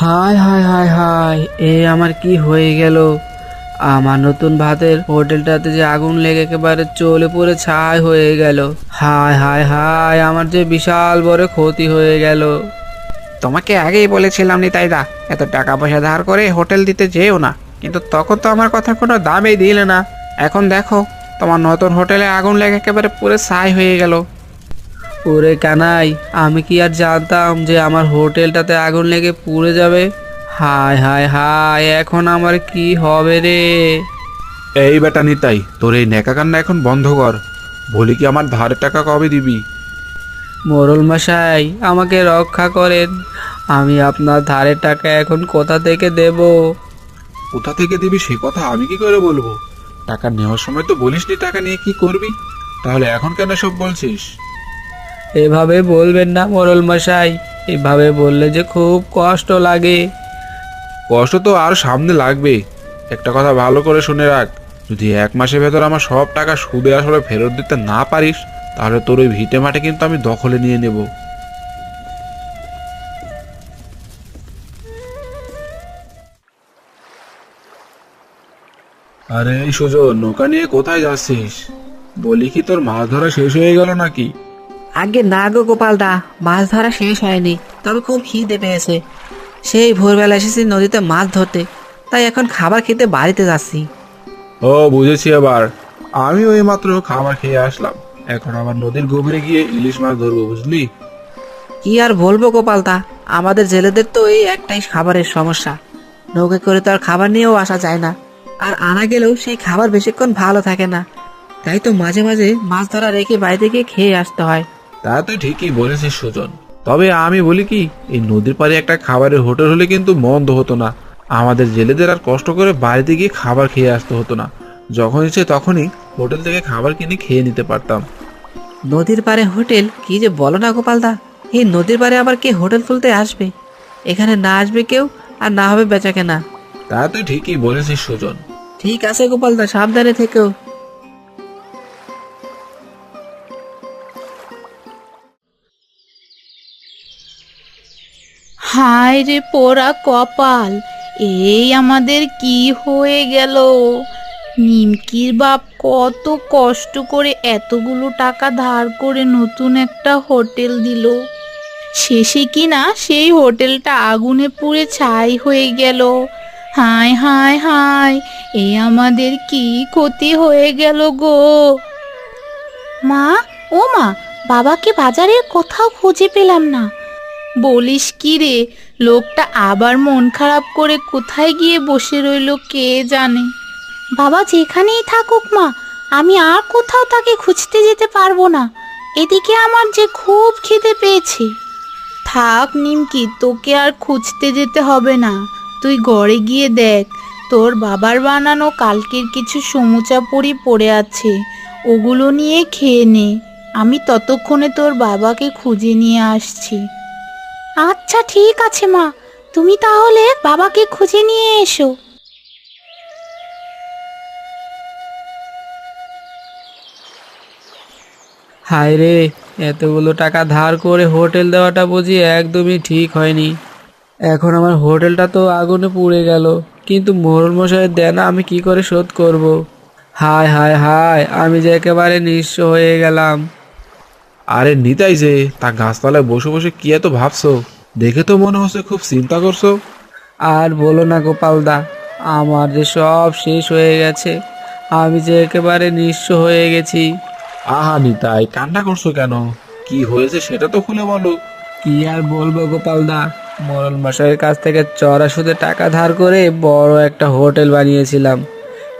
হায় হায় হায় হায় এ আমার কি হয়ে গেল? আমার নতুন ভাতের হোটেলটাতে যে আগুন লেগে একেবারে চলে পড়ে ছাই হয়ে গেল। হায় হায় হায় আমার যে বিশাল বড় ক্ষতি হয়ে গেল। তোমাকে আগেই বলেছিলাম নি নিতাইদা, এত টাকা পয়সা ধার করে হোটেল দিতে যেও না। কিন্তু তখন তো আমার কথা কোনো দামই দিলে না। এখন দেখো, তোমার নতুন হোটেলে আগুন লেগে একেবারে পুরো ছাই হয়ে গেল। ওরে কানাই আমি কি আর জানতাম যে আমার হোটেলটাতে আগুন লেগে পুড়ে যাবে? হায় হায় হায় এখন আমার কি হবে রে? এই বেটা নিতাই তোর এই নেকা কান্না এখন বন্ধ কর। বলি কি আমার ধারের টাকা কবে দিবি? মোরল মশাই আমাকে রক্ষা করেন। আমি আপনার ধারের টাকা এখন কোথা থেকে দেব? কোথা থেকে দিবি সে কথা আমি কি করে বলব? টাকা নেওয়ার সময় তো বলিসনি টাকা নিয়ে কি করবি? তাহলে এখন কেন সব বলছিস? এভাবে বলবেন না মোরল মশাই, এভাবে বললে যে খুব কষ্ট লাগে। কষ্ট তো আর সামনে লাগবে। একটা কথা ভালো করে শুনে রাখ, যদি এক মাসের ভেতর আমার সব টাকা সুদে আসলে ফেরত দিতে না পারিস, তাহলে তোর ওই ভিটে মাঠে কিন্তু আমি দখলে নিয়ে নেব। আরে সুজন, নৌকা নিয়ে কোথায় যাচ্ছিস? বলি কি তোর মাছ ধরা শেষ হয়ে গেল নাকি? আগে না গো গোপালদা মাছ ধরা শেষ হয়নি তবে খুব খিদে পেয়েছে। সেই ভোরবেলা এসেছি নদীতে মাছ ধরতে তাই এখন খাবার খেতে বাড়িতে যাচ্ছি। ও বুঝেছি এবার। আমি ওই মাত্র খাবার খেয়ে আসলাম। এখন আবার নদীর গভীরে গিয়ে ইলিশ মাছ ধরবো বুঝলি? কি আর বলব গোপালদা আমাদের জেলেদের তো এই একটাই খাবারের সমস্যা। নৌকা করে তো আর খাবার নিয়েও আসা যায় না। আর আনা গেলেও সেই খাবার বেশিক্ষণ ভালো থাকে না। তাই তো মাঝে মাঝে মাছ ধরা রেখে বাড়িতে গিয়ে খেয়ে আসতে হয়। তা তুই ঠিকই বলেছিস সুজন। তবে আমি বলি কি এই নদীর পাড়ে একটা খাবারের হোটেল হলে কিন্তু মন্দ হতো না। আমাদের জেলেদের আর কষ্ট করে বাড়িতে গিয়ে খাবার খেয়ে আসতে হতো না। যখন ইচ্ছে তখনই হোটেল থেকে খাবার কিনে খেয়ে নিতে পারতাম। নদীর পাড়ে হোটেল? কি যে বলো না গোপালদা। এই নদীর পাড়ে আবার কে হোটেল খুলতে আসবে? এখানে না আসবে কেউ আর না হবে বেচা কেনা তা তুই ঠিকই বলেছিস সুজন। ঠিক আছে গোপালদা সাবধানে থেকেও হায় রে পোড়া কপাল, এই আমাদের কি হয়ে গেল? নিমকির বাপ কত কষ্ট করে এতগুলো টাকা ধার করে নতুন একটা হোটেল দিল। শেষে কি না সেই হোটেলটা আগুনে পুড়ে ছাই হয়ে গেল। হায় হায় হায়, এ আমাদের কি ক্ষতি হয়ে গেল গো? মা, ও মা, বাবাকে বাজারের কোথাও খুঁজে পেলাম না। বলিস কি রে? লোকটা আবার মন খারাপ করে কোথায় গিয়ে বসে রইল কে জানে? বাবা যেখানেই থাকুক মা আমি আর কোথাও তাকে খুঁজতে যেতে পারব না। এদিকে আমার যে খুব খিদে পেয়েছে। থাক নিমকি তোকে আর খুঁজতে যেতে হবে না। তুই ঘরে গিয়ে দেখ তোর বাবার বানানো কালকের কিছু সমুচা পড়ি পড়ে আছে। ওগুলো নিয়ে খেয়ে নে। আমি ততক্ষণে তোর বাবাকে খুঁজে নিয়ে আসছি। আচ্ছা ঠিক আছে মা। তুমি তাহলে বাবাকে খুঁজে নিয়ে এসো। হায় রে, এতগুলো টাকা ধার করে হোটেল দেওয়াটা বুঝি একদমই ঠিক হয়নি। এখন আমার হোটেলটা তো আগুনে পুড়ে গেল, কিন্তু মোরল মশাইয়ের দেনা আমি কি করে শোধ করব। হায় হায় হায়, আমি যে একেবারে নিঃস্ব হয়ে গেলাম। আরে নিতাই যে তা গাছতলায় বসে বসে কি এত ভাবছ? দেখে তো মনে হচ্ছে খুব চিন্তা করছ। আর বলো না গোপালদা আমার যে সব শেষ হয়ে গেছে আমি যে একেবারে নিঃস্ব হয়ে গেছি। আহা নিতাই কান্না করছ কেন? কি হয়েছে সেটা তো খুলে বলো। কি আর বলব গোপালদা মরল মশাইয়ের কাছ থেকে চড়া সুদে টাকা ধার করে বড় একটা হোটেল বানিয়েছিলাম।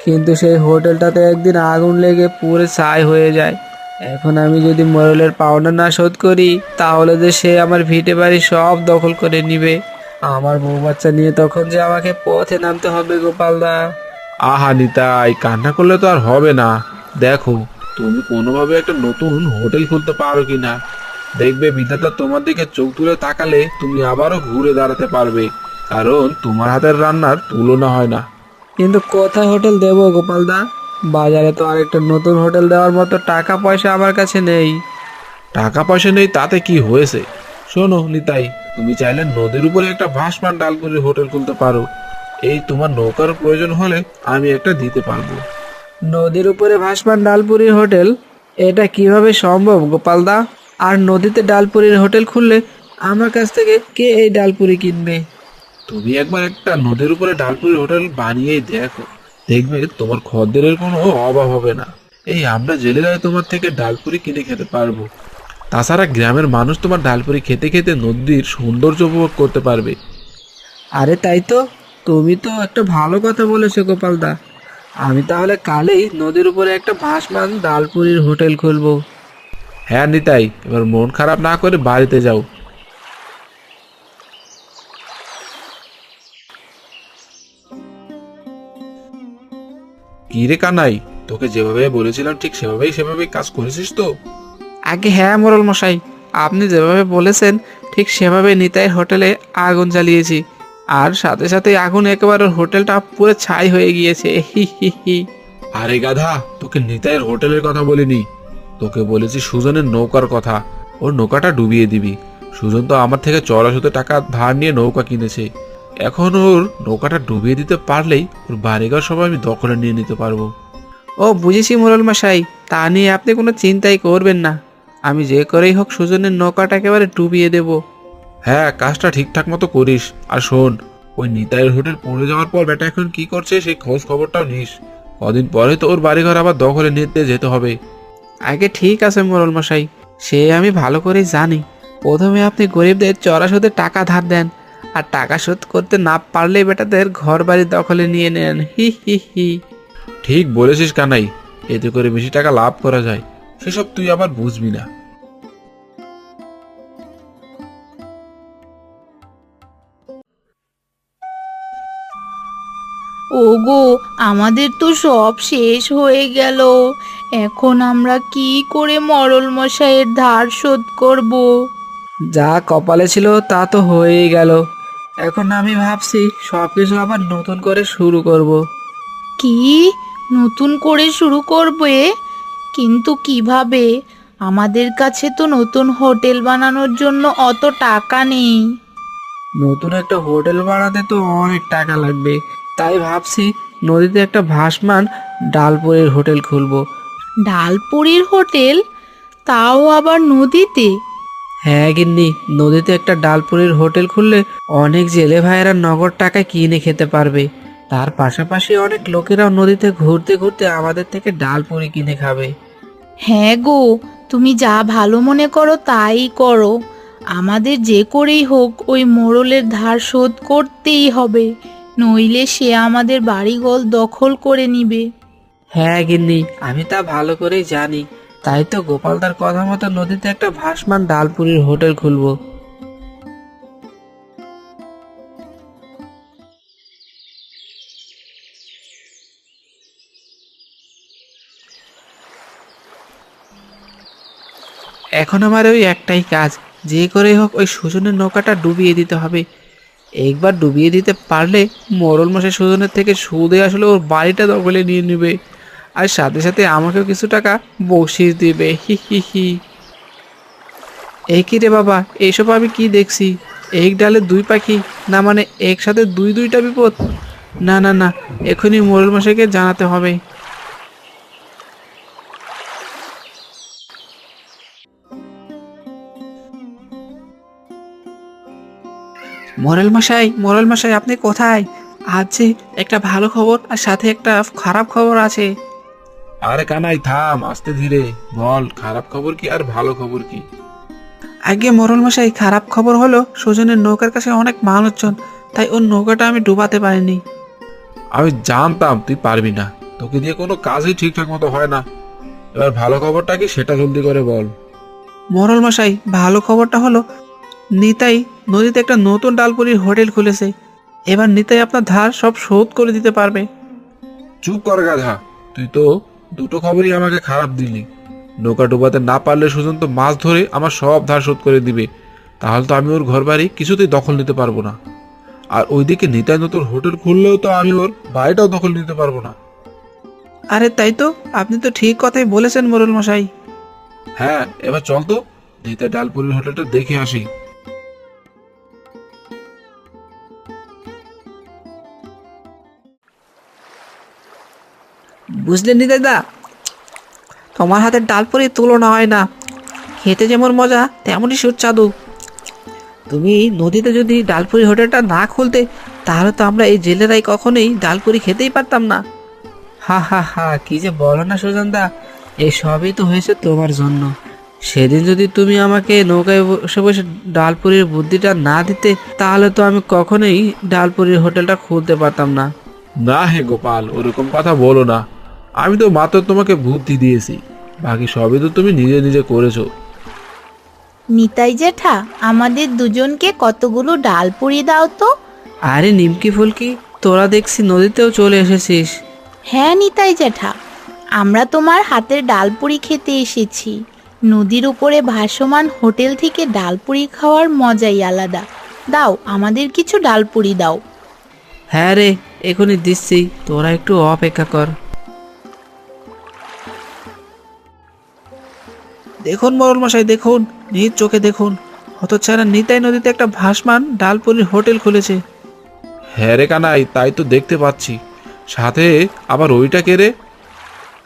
কিন্তু সেই হোটেলটাতে একদিন আগুন লেগে পুরো ছাই হয়ে যায়। এখন আমি যদি মরলের পাওনা না শোধ করি তাহলে যে সে আমার ভিটে বাড়ি সব দখল করে নিবে। আমার বউ বাচ্চা নিয়ে তখন যে আমাকে পথে নামতে হবে গোপালদা আহা নিতাই কান্না করলে তো আর হবে না। দেখো তুমি কোনোভাবে একটা নতুন হোটেল খুলতে পারো কি না? দেখবে বিধাতা তোমার দিকে চোখ তুলে তাকালে তুমি আবারও ঘুরে দাঁড়াতে পারবে। কারণ তোমার হাতের রান্নার তুলনা হয় না। কিন্তু কোথায় হোটেল দেবো গোপালদা বাজারে তো আরেকটা নতুন হোটেল দেওয়ার মতো টাকা পয়সা আমার কাছে নেই। টাকা পয়সা নেই তাতে কি হয়েছে? শোনো নিতাই তুমি চাইলে নদীর উপরে একটা ভাসমান ডালপুরির হোটেল খুলতে পারো। এই তোমার নৌকার প্রয়োজন হলে আমি একটা দিতে পারব। নদীর উপরে ভাসমান ডালপুরির হোটেল? এটা কীভাবে সম্ভব গোপালদা আর নদীতে ডালপুরির হোটেল খুললে আমার কাছ থেকে কে এই ডালপুরি কিনবে? তুমি একবার একটা নদীর উপরে ডালপুরি হোটেল বানিয়েই দেখো। দেখবে তোমার খদ্দেরের কোনো অভাব হবে না। এই আমরা জেলেরাই তোমার থেকে ডালপুরি কিনে খেতে পারব। তাছাড়া গ্রামের মানুষ তোমার ডালপুরি খেতে খেতে নদীর সৌন্দর্য উপভোগ করতে পারবে। আরে তাই তো তুমি তো একটা ভালো কথা বলেছ গোপালদা আমি তাহলে কালেই নদীর উপরে একটা ভাসমান ডালপুরির হোটেল খুলবো। হ্যাঁ নিতাই এবার মন খারাপ না করে বাড়িতে যাও। কি রে কানাই তোকে যেভাবে বলেছিলাম ঠিক সেভাবেই সেভাবেই কাজ করেছিস তো? আগে হ্যাঁ মোরল মশাই আপনি যেভাবে বলেছেন ঠিক সেভাবে নিতাইয়ের হোটেলে আগুন জ্বালিয়েছি। আর সাথে সাথে আগুন একেবারে হোটেলটা পুরো ছাই হয়ে গিয়েছে। হি হি হি। আরে গাধা তোকে নিতাইয়ের হোটেলের কথা বলিনি। তোকে বলেছি সুজনের নৌকার কথা ওর নৌকাটা ডুবিয়ে দিবি। সুজন তো আমার থেকে চড়া সুতে টাকা ধার নিয়ে নৌকা কিনেছে। এখন ওর নৌকাটা ডুবিয়ে দিতে পারলেই ওর বাড়িঘর সবাই আমি দখলে নিয়ে নিতে পারব। ও বুঝেছি মোরল মশাই। তা নিয়ে আপনি কোনো চিন্তাই করবেন না। আমি যে করেই হোক সুজনের নৌকাটা একেবারে ডুবিয়ে দেব। হ্যাঁ কাজটা ঠিকঠাক মতো করিস। আর শোন ওই নিতাইয়ের হোটেল পড়ে যাওয়ার পর বেটা এখন কি করছে সেই খোঁজ খবরটাও নিস। কদিন পরে তো ওর বাড়িঘর আবার দখলে নিতে যেতে হবে। আগে ঠিক আছে মোরল মশাই। সে আমি ভালো করেই জানি। প্রথমে আপনি গরিবদের চড়া সুদে টাকা ধার দেন আর টাকা শোধ করতে না পারলে বেটাদের ঘর বাড়ি দখলে নিয়ে নেন। হি হি হি। ঠিক বলেছিস কানাই এতে করে বেশি টাকা লাভ করা যায়। সেসব তুই আবার বুঝবি না। ওগো আমাদের তো সব শেষ হয়ে গেল। এখন আমরা কি করে মরল মশাইয়ের ধার শোধ করব? যা কপালে ছিল তা তো হয়েই গেল। এখন আমি ভাবছি সব কিছু আবার নতুন করে শুরু করব। কি? নতুন করে শুরু করবে? কিন্তু কীভাবে? আমাদের কাছে তো নতুন হোটেল বানানোর জন্য অত টাকা নেই। নতুন একটা হোটেল বানাতে তো অনেক টাকা লাগবে। তাই ভাবছি নদীতে একটা ভাসমান ডালপুরের হোটেল খুলবো। ডালপুরের হোটেল? তাও আবার নদীতে? হ্যাঁ গিন্নি নদীতে একটা ডালপুরির হোটেল খুললে অনেক জেলে ভাইয়েরা নগদ টাকায় কিনে খেতে পারবে। তার পাশাপাশি অনেক লোকেরাও নদীতে ঘুরতে ঘুরতে আমাদের থেকে ডালপুরি কিনে খাবে। হ্যাঁ গো তুমি যা ভালো মনে করো তাই করো। আমাদের যে করেই হোক ওই মোড়লের ধার শোধ করতেই হবে। নইলে সে আমাদের বাড়িঘর দখল করে নিবে। হ্যাঁ গিন্নি আমি তা ভালো করেই জানি। তাই তো গোপাল গোপালদার কথা মতো নদীতে একটা ভাসমান ডালপুরির হোটেল খুলবো। এখন আমার ওই একটাই কাজ, যে করে হোক ওই সুজনের নৌকাটা ডুবিয়ে দিতে হবে। একবার ডুবিয়ে দিতে পারলে মরল মশাই সুজনের থেকে সুদে আসলে ওর বাড়িটা দখলে নিয়ে নেবে। আর সাথে সাথে আমাকেও কিছু টাকা বকশিস দিবে। হি হি হি। এই কি রে বাবা এইসব আমি কি দেখছি? এক ডালে দুই পাখি, না মানে একসাথে দুই দুইটা বিপদ? না না না, এখনই মোরল মশাইকে জানাতে হবে। মোরাল মশাই মোরাল মশাই, আপনি কোথায়? যে একটা ভালো খবর আর সাথে একটা খারাপ খবর আছে। আরে কানাই থাম আস্তে ধীরে। বল খারাপ খবর কি আর ভালো খবর কি? আগে মোরল মশাই খারাপ খবর হলো সুজনের নৌকার কাছে অনেক মানুষজন তাই ওর নৌকাটা আমি ডুবাতে পারিনি। আমি জানতাম তুই পারবি না। তোকে দিয়ে কোনো কাজই ঠিকঠাক মতো হয় না। এবার ভালো খবরটা কি সেটা জলদি করে বল। মোরল মশাই ভালো খবরটা হলো নিতাই নদীতে একটা নতুন ডালপুরির হোটেল খুলেছে। এবার নিতাই আপনার ধার সব শোধ করে দিতে পারবে। চুপ কর গাধা। তুই তো দুটো খবরই আমাকে খারাপ দিলি। নৌকা ডুবাতে না পারলে সুজন তো মাছ ধরে আমার সব ধার শোধ করে দিবে। তাহলে তো আমি ওর ঘর বাড়ি কিছুতেই দখল নিতে পারব না। আর ওইদিকে নিতাই নতুন হোটেল খুললেও তো আমি ওর বাড়িটাও দখল নিতে পারব না। আরে তাই তো আপনি তো ঠিক কথাই বলেছেন মোরল মশাই হ্যাঁ এবার চল তো নিতাই ডালপুরির হোটেলটা দেখে আসি। বুঝলেন নিতাইদা তোমার হাতের ডালপুরি তুলনা হয় না। খেতে যেমন মজা, তেমনই সুস্বাদু। তুমি নদীতে যদি ডালপুরি হোটেলটা না খুলতে, তাহলে তো আমরা এই জেলেরাই কখনোই ডালপুরি খেতেই পারতাম না। হা হা হা, কি যে বলো না সুজনদা এই সবই তো হয়েছে তোমার জন্য। সেদিন যদি তুমি আমাকে নৌকায় বসে বসে ডালপুরির বুদ্ধিটা না দিতে, তাহলে তো আমি কখনোই ডালপুরির হোটেলটা খুলতে পারতাম না। না হে গোপাল, ওরকম কথা বলো না। আমি তো মাত্র তোমাকে বুদ্ধি দিয়েছি। বাকি সবই তো তুমি নিজে নিজে করেছ। নিতাই জেঠা আমাদের দুজনকে কতগুলো ডাল পুরি দাও তো। আরে নিমকি ফুলকি তোরা দেখছি নদীতেও চলে এসেছিস। হ্যাঁ নিতাই জেঠা আমরা তোমার হাতের ডাল ডালপুরি খেতে এসেছি। নদীর উপরে ভাসমান হোটেল থেকে ডাল ডালপুরি খাওয়ার মজাই আলাদা। দাও আমাদের কিছু ডাল ডালপুরি দাও। হ্যাঁ রে এখনই দিচ্ছি তোরা একটু অপেক্ষা কর। দেখুন মরল মশাই দেখুন নিজ চোখে দেখুন। হতচ্ছাড়া নিতাই নদীতে একটা ভাসমান ডালপুরির হোটেল খুলেছে। হ্যাঁ রে কানাই তাই তো দেখতে পাচ্ছি। সাথে আবার ওইটা কে রে?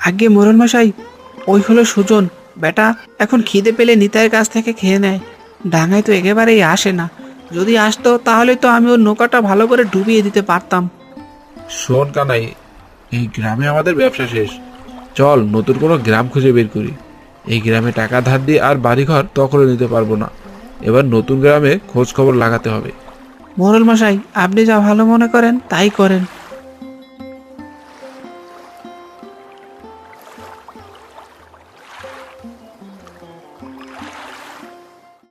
আগে মোরল মশাই ওই হলো সুজন। বেটা এখন খিদে পেলে নিতাইয়ের কাছ থেকে খেয়ে নেয়। ডাঙায় তো একেবারেই আসে না। যদি আসতো তাহলে তো আমি ওর নৌকাটা ভালো করে ডুবিয়ে দিতে পারতাম। শোন কানাই এই গ্রামে আমাদের ব্যবসা শেষ। চল নতুন কোনো গ্রাম খুঁজে বের করি। এই গ্রামে টাকা ধার দিয়ে আর বাড়িঘর তখনও নিতে পারব না। এবার নতুন গ্রামে খোঁজ খবর লাগাতে হবে। মোরল মশাই আপনি যা ভালো মনে করেন, তাই করেন।